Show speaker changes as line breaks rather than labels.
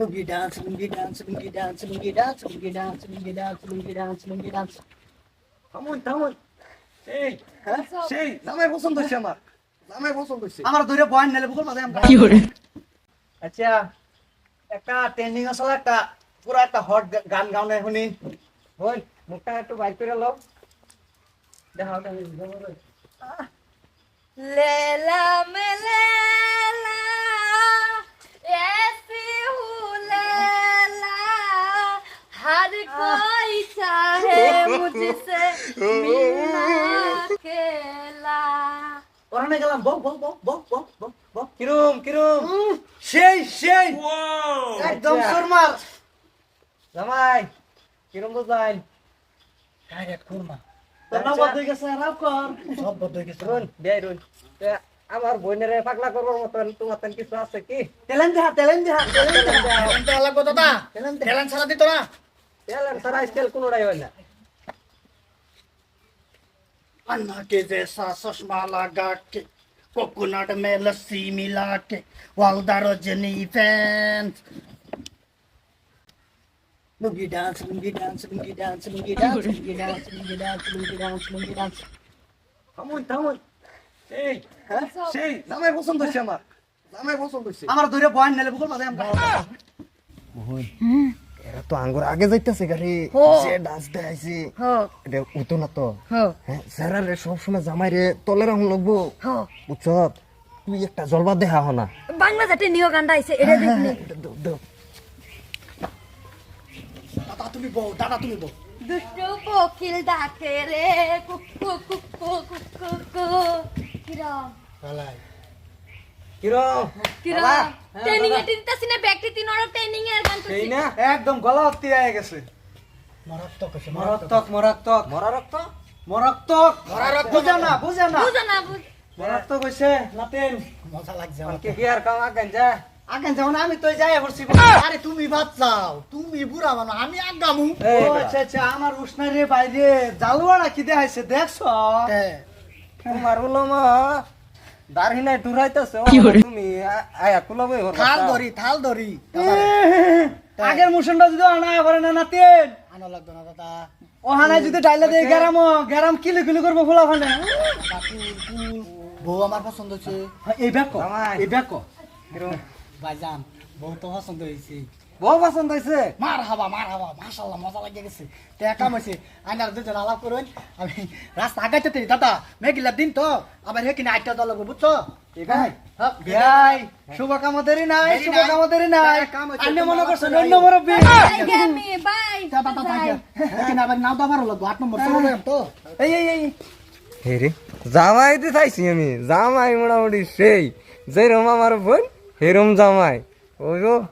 Boogie dance, boogie dance, boogie dance, boogie dance, boogie dance, boogie dance, boogie dance, boogie dance.
থামুন থামুন সেই
হ্যাঁ
সেই নামে পছন্দ হচ্ছে আমার। নামে পছন্দ হচ্ছে
আমার ধরে বয়ান নেলে বুকুর মাঝে কি করে আচ্ছা একটা ট্রেন্ডিং আসলে একটা পুরো একটা হট গান গাউনে শুনি।
বল মুখটা একটু বাইক করে লও
দেখাও।
লেলা মেলা कोई चाहे मुझसे मिलना
গেলাম বউ বউ বউ বউ বউ বউ বউ
কিরম কিরম?
সেই সেই। একদম
জামাই কিরম তো
যাই কুরমা
আমার বোনের পাগলা করবার মতন তোমার কিছু আছে কি? ছাড়া দিত না। তেলেন ছাড়া স্কেল কোনোটাই হয় না
अन्ना के जैसा चश्मा लगा के कोकोनट में लस्सी मिला के वालदा Rajini fans lungi dance lungi dance lungi dance lungi dance lungi dance lungi dance lungi dance lungi dance
থামুন থামুন সেই
হ্যাঁ
সেই জামাই পছন্দ হচ্ছে আমার জামাই পছন্দ হচ্ছে
আমার ধরে বয়ান নেলে বুকুর মাঝে আমরা
এরা তো আঙ্গুর আগে যাইতেছে গাড়ি যে ডান্স দেখাইছি। এটা উতো না তো। হ্যাঁ স্যারা রে সবসময় জামাই রে তলে রাখুন লাগবো। বুঝছ? তুই একটা জলবা দেখা হনা
বাংলা জাতি নিও গান্ডা আইছে এটা হ্যাঁ, দেখনি হ্যাঁ,
দাদা তুমি বউ দাদা তুমি বউ।
দুষ্টু কোকিল ডাকে রে কুকু কুকু কুকু কুকু। কিরম?
কিরম?
কিরম? ট্রেনিং এ টিনতাছি না ব্যাকটি তিন অর ট্রেনিং এর গান
সেই না?
একদম গলা অত্তি হয়ে গেছে।
মারাত্মক আছে
মরক্তক মরক্তক
মরা রক্ত
মরক্তক বুঝা না বুঝা না।
বুঝো না বুঝ
মরক্তক কইছে
মজা লাগছে
কে কি আর কাম? আগান যা।
আগে যাও না আমি তো যাই পড়ছি
আরে তুমি ভাত চাও তুমি বুড়া মানো আমি আগামু।
ও আচ্ছা আচ্ছা আমার উষ্ণারে বাইরে জালুয়াড়া কি দেখাইছে দেখছ?
তোমার হলো মা দারহি নাই টুরাইতেছে তুমি আয়া কুলাবে
থাল ধরি থাল ধরি।
আগের মুশনটা যদি আনা করে না নাতেন
আনা লাগবে না দাদা।
ও হানায় যদি ডাইলে দিয়ে গেরাম গেরাম কিলো কিলো করব ফুলা ফানে।
বউ আমার পছন্দ হচ্ছে
এই
ব্যাক।
এই ব্যাক
কিরম
ভাইজান বউ তো পছন্দ হয়েছে।
বউ পছন্দ হয়েছে?
মার হাবা মার হাবা মাশাল্লাহ মজা লাগে গেছে। তে কাম হয়েছে। আইনার দুজন আলাপ করুন। আমি রাস্তা আগাইতে তেই দাদা মেঘিলা দিন তো। আবার হে কিনা আটটা দল বুঝছ?
ঠিক আছে
হ্যাঁ,
ভাই শুভ কামতেরই নাই শুভ
নাই।
কামতেরই নাই।
কাম হচ্ছে,
আপনি
তুমি
মনে
আমার
করছেন
সাথে
অন্য মুরব্বী।
বাই আমি বাই
দাদা দাদা হে কিনা আবার নাও দাবার লাগবো আট নম্বর চলো তো।
এই এই এই।
হে রে জামাই তো চাইছি আমি। জামাই মোটামুটি সেই। যেরম আমার বোন হেরম জামাই। Oigo.